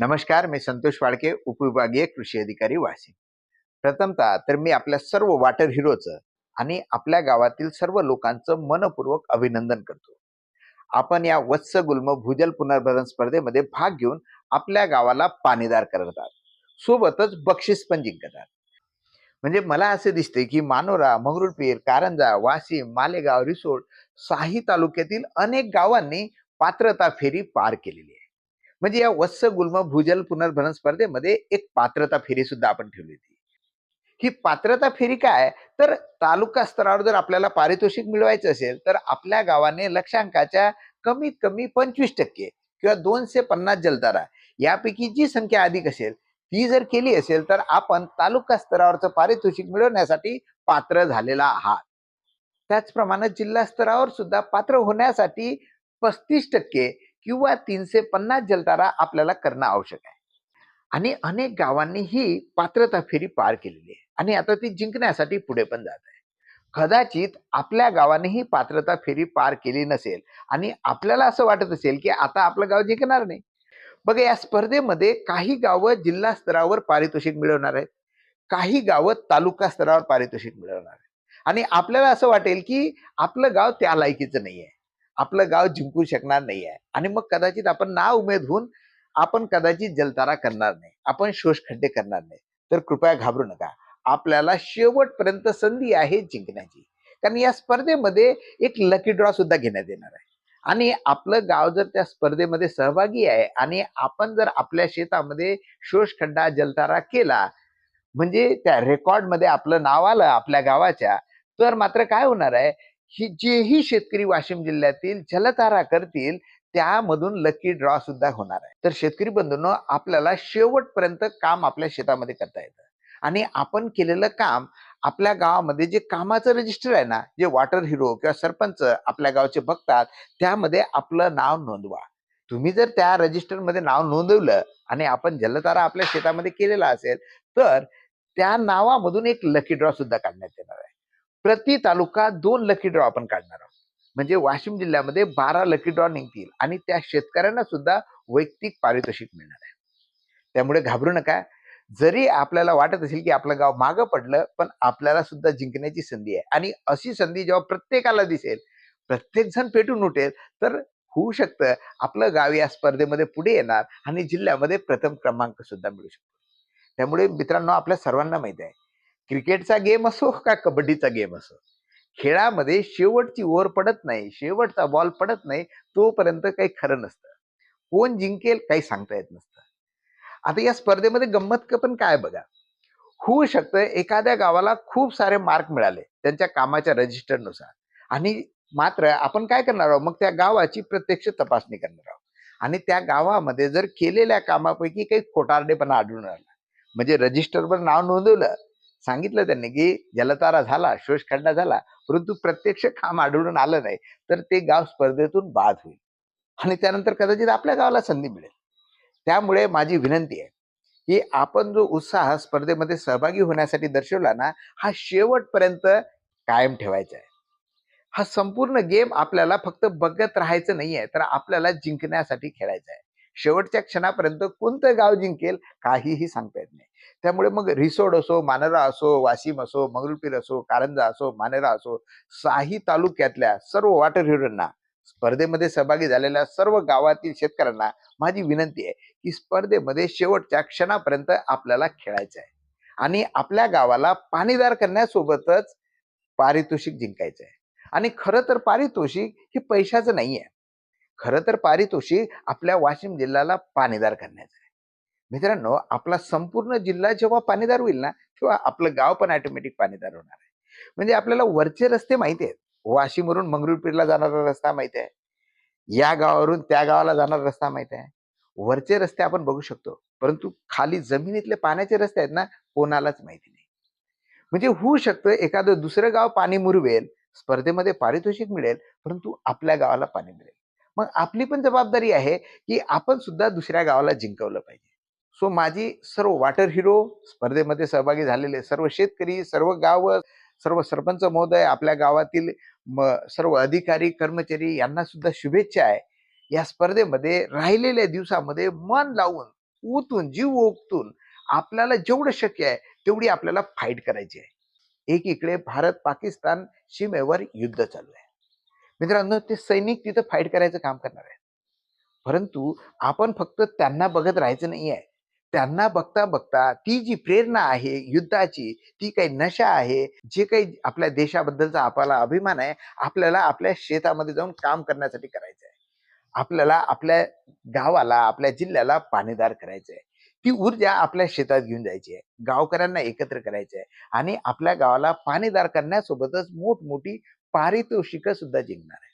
नमस्कार मी संतोष वाडके उपविभागीय कृषी अधिकारी वाशिम. प्रथमतः तर मी आपल्या सर्व वॉटर हिरोचं आणि आपल्या गावातील सर्व लोकांचं मनपूर्वक अभिनंदन करतो. आपण या वत्स गुल्म भूजल पुनर्भरण स्पर्धेमध्ये भाग घेऊन आपल्या गावाला पाणीदार करतात. सोबतच बक्षीस पण जिंकतात. म्हणजे मला असे दिसते की मानोरा मंगरुळपीर कारंजा वाशिम मालेगाव रिसोड साही तालुक्यातील अनेक गावांनी पात्रता फेरी पार केलेली आहे. म्हणजे या वत्स गुल्म भूजल पुनर्भरण स्पर्धेमध्ये एक पात्रता फेरी सुद्धा आपण ठेवली होती. ही पात्रता फेरी काय? तर तालुका स्तरावर जर आपल्याला पारितोषिक मिळवायचं असेल तर आपल्या गावाने लक्षांकाच्या कमीत कमी पंचवीस टक्के किंवा दोनशे पन्नास जलतारा यापैकी जी संख्या अधिक असेल ती जर केली असेल तर आपण तालुका स्तरावरचं पारितोषिक मिळवण्यासाठी पात्र झालेला आहात. त्याचप्रमाणे जिल्हा स्तरावर सुद्धा पात्र होण्यासाठी पस्तीस टक्के किंवा तीनशे पन्नास जलतारा आपल्याला करणं आवश्यक आहे. आणि अनेक गावांनी ही पात्रता फेरी पार केलेली आहे. आणि आता ती जिंकण्यासाठी पुढे पण जात आहे. कदाचित आपल्या गावाने ही पात्रता फेरी पार केली नसेल आणि आपल्याला असं वाटत असेल की आता आपलं गाव जिंकणार नाही. बघा या स्पर्धेमध्ये काही गावं जिल्हा स्तरावर पारितोषिक मिळवणार आहेत. काही गावं तालुका स्तरावर पारितोषिक मिळवणार आहेत. आणि आपल्याला असं वाटेल की आपलं गाव त्या लायकीचं नाही आहे आपलं गाव जिंकू शकणार नाही आहे आणि मग कदाचित आपण ना उमेद होऊन आपण कदाचित जलतारा करणार नाही. आपण शोषखड्डे करणार नाही. तर कृपया घाबरू नका. आपल्याला शेवटपर्यंत संधी आहे जिंकण्याची. कारण या स्पर्धेमध्ये एक लकी ड्रॉ सुद्धा घेण्यात येणार आहे. आणि आपलं गाव जर त्या स्पर्धेमध्ये सहभागी आहे आणि आपण जर आपल्या शेतामध्ये शोषखड्डा जलतारा केला म्हणजे त्या रेकॉर्डमध्ये आपलं नाव आलं आपल्या गावाच्या तर मात्र काय होणार आहे? ही जेही शेतकरी वाशिम जिल्ह्यातील जलतारा करतील त्यामधून लकी ड्रॉ सुद्धा होणार आहे. तर शेतकरी बंधूंनो आपल्याला शेवटपर्यंत काम आपल्या शेतामध्ये करता येतं. आणि आपण केलेलं काम आपल्या गावामध्ये जे कामाचं रजिस्टर आहे ना जे वॉटर हिरो किंवा सरपंच आपल्या गावचे बघतात त्यामध्ये आपलं नाव नोंदवा. तुम्ही जर त्या रजिस्टरमध्ये नाव नोंदवलं आणि आपण जलतारा आपल्या शेतामध्ये केलेला असेल तर त्या नावामधून एक लकी ड्रॉ सुद्धा काढण्यात येणार. प्रति तालुका दोन लकी ड्रॉ आपण काढणार आहोत. म्हणजे वाशिम जिल्ह्यामध्ये बारा लकी ड्रॉ निघतील आणि त्या शेतकऱ्यांना सुद्धा वैयक्तिक पारितोषिक मिळणार आहे. त्यामुळे घाबरू नका. जरी आपल्याला वाटत असेल की आपलं गाव मागं पडलं पण आपल्याला सुद्धा जिंकण्याची संधी आहे. आणि अशी संधी जेव्हा प्रत्येकाला दिसेल प्रत्येक जण पेटून उठेल तर होऊ शकतं. आपलं गाव या स्पर्धेमध्ये पुढे येणार आणि जिल्ह्यामध्ये प्रथम क्रमांक सुद्धा मिळू शकतो. त्यामुळे मित्रांनो आपल्या सर्वांना माहिती आहे क्रिकेटचा गेम असो का कबड्डीचा गेम असो खेळामध्ये शेवटची ओव्हर पडत नाही शेवटचा बॉल पडत नाही तोपर्यंत काही खरं नसतं. कोण जिंकेल काही सांगता येत नसतं. आता या स्पर्धेमध्ये गंमत पण काय बघा? होऊ शकतं एखाद्या गावाला खूप सारे मार्क मिळाले त्यांच्या कामाच्या रजिस्टरनुसार आणि मात्र आपण काय करणार आहोत? मग त्या गावाची प्रत्यक्ष तपासणी करणार आहोत. आणि त्या गावामध्ये जर केलेल्या कामापैकी काही खोटारडेपणा आढळून आला म्हणजे रजिस्टरवर नाव नोंदवलं सांगितलं त्यांनी की जलतारा झाला शोषखंडा झाला परंतु प्रत्यक्ष काम आढळून आलं नाही तर ते गाव स्पर्धेतून बाद होईल. आणि त्यानंतर कदाचित आपल्या गावाला संधी मिळेल. त्यामुळे माझी विनंती आहे की आपण जो उत्साह स्पर्धेमध्ये सहभागी होण्यासाठी दर्शवला ना हा शेवटपर्यंत कायम ठेवायचा आहे. हा संपूर्ण गेम आपल्याला फक्त बघत राहायचं नाहीये तर आपल्याला जिंकण्यासाठी खेळायचा आहे. शेवटच्या क्षणापर्यंत कोणतं गाव जिंकेल काहीही सांगता येत नाही. त्यामुळे मग रिसोड असो मानरा असो वाशिम असो मंगरुळपीर असो कारंजा असो मानेरा असो साही तालुक्यातल्या सर्व वॉटर हिरोना स्पर्धेमध्ये सहभागी झालेल्या सर्व गावातील शेतकऱ्यांना माझी विनंती आहे की स्पर्धेमध्ये शेवटच्या क्षणापर्यंत आपल्याला खेळायचं आहे. आणि आपल्या गावाला पाणीदार करण्यासोबतच पारितोषिक जिंकायचं आहे आणि खरं तर पारितोषिक हे पैशाचं नाही आहे खरं तर पारितोषिक आपल्या वाशिम जिल्ह्याला पाणीदार करण्याचं आहे. मित्रांनो आपला संपूर्ण जिल्हा जेव्हा पाणीदार होईल ना तेव्हा आपलं गाव पण ऑटोमॅटिक पाणीदार होणार आहे. म्हणजे आपल्याला वरचे रस्ते माहिती आहेत. वाशीमवरून मंगरुळपीरला जाणारा रस्ता माहिती आहे. या गावावरून त्या गावाला जाणारा रस्ता माहिती आहे. वरचे रस्ते आपण बघू शकतो. परंतु खाली जमिनीतले पाण्याचे रस्ते आहेत ना कोणालाच माहिती नाही. म्हणजे होऊ शकतं एखादं दुसरं गाव पाणी मुरवेल स्पर्धेमध्ये पारितोषिक मिळेल परंतु आपल्या गावाला पाणी मिळेल. मग आपली पण जबाबदारी आहे की आपण सुद्धा दुसऱ्या गावाला जिंकवलं पाहिजे. सो माझी सर्व वॉटर हिरो स्पर्धेमध्ये सहभागी झालेले सर्व शेतकरी सर्व गाव सर्व सरपंच महोदय आपल्या गावातील सर्व अधिकारी कर्मचारी यांना सुद्धा शुभेच्छा आहे. या स्पर्धेमध्ये राहिलेल्या दिवसामध्ये मन लावून ओतून जीव ओकतून आपल्याला जेवढं शक्य आहे तेवढी आपल्याला फाईट करायची आहे. एकीकडे भारत पाकिस्तान सीमेवर युद्ध चालू आहे. मित्रांनो ते सैनिक तिथं फाईट करायचं काम करणार आहेत. परंतु आपण फक्त त्यांना बघत राहायचं नाही आहे त्यांना बघता बघता ती जी प्रेरणा आहे युद्धाची ती काही नशा आहे जे काही आपल्या देशाबद्दलचा आपला अभिमान आहे आपल्याला आपल्या शेतामध्ये जाऊन काम करण्यासाठी करायचं आहे आपल्याला आपल्या गावाला आपल्या जिल्ह्याला पाणीदार करायचं आहे ती ऊर्जा आपल्या शेतात घेऊन जायची आहे गावकऱ्यांना एकत्र करायचं आहे आणि आपल्या गावाला पाणीदार करण्यासोबतच मोठमोठी पारितोषिक सुद्धा जिंकणार आहे.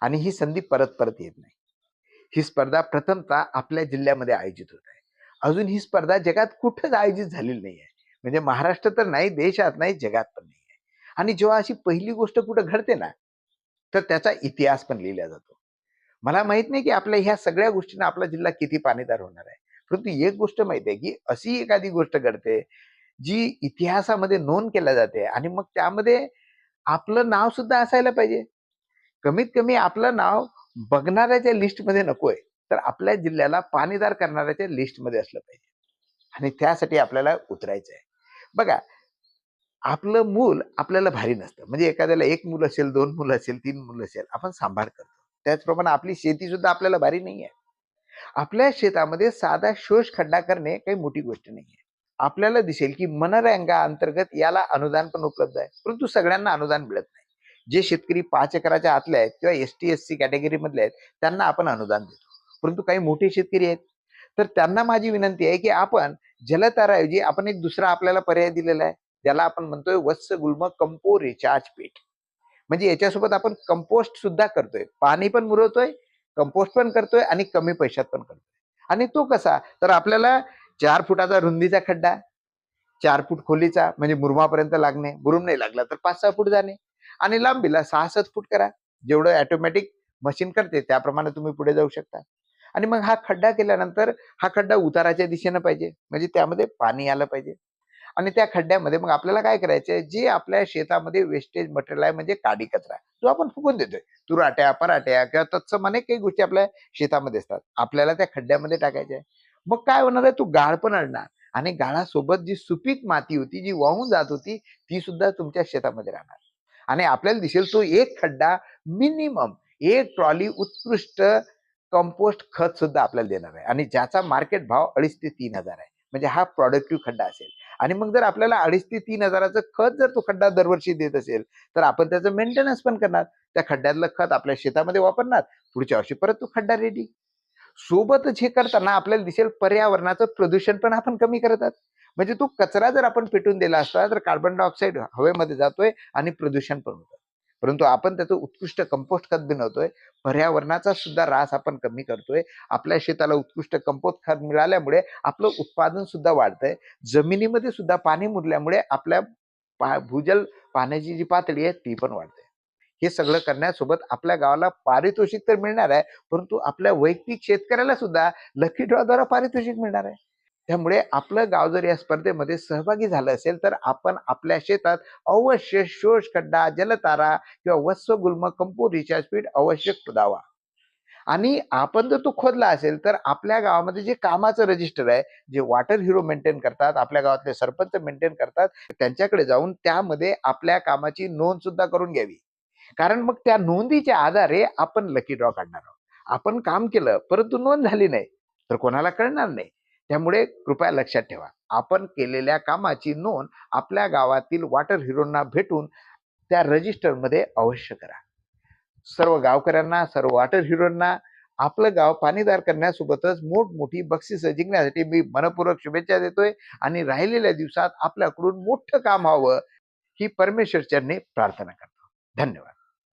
आणि ही संधी परत परत येत नाही. ही स्पर्धा प्रथमतः आपल्या जिल्ह्यामध्ये आयोजित होत आहे. अजून ही स्पर्धा जगात कुठंच आयोजित झालेली नाही आहे म्हणजे महाराष्ट्र तर नाही देशात नाही जगात पण नाही आहे आणि जेव्हा अशी पहिली गोष्ट कुठं घडते ना तर त्याचा इतिहास पण लिहिला जातो. मला माहीत नाही की आपल्या ह्या सगळ्या गोष्टींना आपला जिल्हा किती पाणीदार होणार आहे. परंतु एक गोष्ट माहिती आहे की अशी एखादी गोष्ट घडते जी इतिहासामध्ये नोंद केल्या जाते आणि मग त्यामध्ये आपलं नाव सुद्धा असायला पाहिजे. कमीत कमी आपलं नाव बघणाऱ्याच्या लिस्टमध्ये नकोय. तर आपल्या जिल्ह्याला पाणीदार करणाऱ्याच्या लिस्टमध्ये असलं पाहिजे. आणि त्यासाठी आपल्याला उतरायचं आहे. बघा आपलं मूल आपल्याला भारी नसतं. म्हणजे एखाद्याला एक मूल असेल दोन मुलं असेल तीन मुलं असेल आपण सांभाळ करतो. त्याचप्रमाणे आपली शेती सुद्धा आपल्याला भारी नाही आहे. आपल्या शेतामध्ये साधा शोष खड्डा करणे काही मोठी गोष्ट नाही आहे. आपल्याला दिसेल की मनरंगा अंतर्गत याला अनुदान पण उपलब्ध आहे. परंतु सगळ्यांना अनुदान मिळत नाही. जे शेतकरी पाच एकराच्या आतले आहेत किंवा S T S C category मधले आहेत त्यांना आपण अनुदान देतो. परंतु काही मोठे शेतकरी आहेत. तर त्यांना माझी विनंती आहे की आपण जलताराऐवजी आपण एक दुसरा आपल्याला पर्याय दिलेला आहे. ज्याला आपण म्हणतोय वत्स गुल्म कंपो रिचार्ज पीठ म्हणजे याच्यासोबत आपण कंपोस्ट सुद्धा करतोय. पाणी पण मुरवतोय कंपोस्ट पण करतोय आणि कमी पैशात पण करतोय. आणि तो कसा? तर आपल्याला चार फुटाचा रुंदीचा खड्डा चार फूट खोलीचा म्हणजे मुरमापर्यंत लागणे मुरुम नाही लागला तर पाच सहा फूट जाणे. आणि लांबीला सहा सात फूट करा. जेवढं ऑटोमॅटिक मशीन करते त्याप्रमाणे तुम्ही पुढे जाऊ शकता. आणि मग हा खड्डा केल्यानंतर हा खड्डा उताराच्या दिशेनं पाहिजे. म्हणजे त्यामध्ये पाणी आलं पाहिजे. आणि त्या खड्ड्यामध्ये मग आपल्याला काय करायचंय? जे आपल्या शेतामध्ये वेस्टेज मटेरियल आहे म्हणजे काडी कचरा जो आपण फुकून देतोय. तुराट्या पराट्या किंवा तत्सम अनेक काही गोष्टी आपल्या शेतामध्ये असतात. आपल्याला त्या खड्ड्यामध्ये टाकायच्या आहे. मग काय होणार आहे? तू गाळ पण आणणार. आणि गाळासोबत जी सुपीक माती होती जी वाहून जात होती ती सुद्धा तुमच्या शेतामध्ये राहणार. आणि आपल्याला दिसेल तो एक खड्डा मिनिमम एक ट्रॉली उत्कृष्ट कंपोस्ट खत सुद्धा आपल्याला देणार आहे. आणि ज्याचा मार्केट भाव अडीच ते तीन हजार आहे. म्हणजे हा प्रॉडक्टिव्ह खड्डा असेल. आणि मग जर आपल्याला अडीच ते तीन हजाराचं खत जर तो खड्डा दरवर्षी देत असेल तर आपण त्याचं मेंटेनन्स पण करणार. त्या खड्ड्यातलं खत आपल्या शेतामध्ये वापरणार. पुढच्या वर्षी परत तो खड्डा रेडी सोबतच हे करताना आपल्याला दिसेल पर्यावरणाचं प्रदूषण पण आपण कमी करतात म्हणजे तो कचरा जर आपण पेटून दिला असता तर कार्बन डायऑक्साईड हवेमध्ये जातोय आणि प्रदूषण पण होतं. परंतु आपण त्याचं उत्कृष्ट कंपोस्ट खत बनवतोय पर्यावरणाचा सुद्धा रास आपण कमी करतोय. आपल्या शेताला उत्कृष्ट कंपोस्ट खत मिळाल्यामुळे आपलं उत्पादन सुद्धा वाढतंय. जमिनीमध्ये सुद्धा पाणी मुरल्यामुळे आपल्या पा भूजल पाण्याची जी पातळी आहे ती पण वाढते. हे सगळं करण्यासोबत आपल्या गावाला पारितोषिक तर मिळणार आहे परंतु आपल्या वैयक्तिक शेतकऱ्याला सुद्धा लकी ड्रॉद्वारा पारितोषिक मिळणार आहे. त्यामुळे आपलं गाव जर या स्पर्धेमध्ये सहभागी झालं असेल तर आपण आपल्या शेतात अवश्य शोष खड्डा जलतारा किंवा वस्व गुल्म कंपो रिचार्ज पीठ अवश्य खोदावा. आणि आपण जर तो खोदला असेल तर आपल्या गावामध्ये जे कामाचं रजिस्टर आहे जे वॉटर हिरो मेंटेन करतात आपल्या गावातले सरपंच मेंटेन करतात त्यांच्याकडे जाऊन त्यामध्ये आपल्या कामाची नोंद सुद्धा करून घ्यावी. कारण मग त्या नोंदीच्या आधारे आपण लकी ड्रॉ काढणार आहोत. आपण काम केलं परंतु नोंद झाली नाही तर कोणाला कळणार नाही. त्यामुळे कृपया लक्षात ठेवा. आपण केलेल्या कामाची नोंद आपल्या गावातील वॉटर हिरोना भेटून त्या रजिस्टरमध्ये अवश्य करा. सर्व गावकऱ्यांना सर्व वॉटर हिरोंना आपलं गाव पाणीदार करण्यासोबतच मोठमोठी बक्षिसं जिंकण्यासाठी मी मनपूर्वक शुभेच्छा देतोय आणि राहिलेल्या दिवसात आपल्याकडून मोठं काम व्हावं ही परमेश्वर चरणी प्रार्थना करतो. धन्यवाद.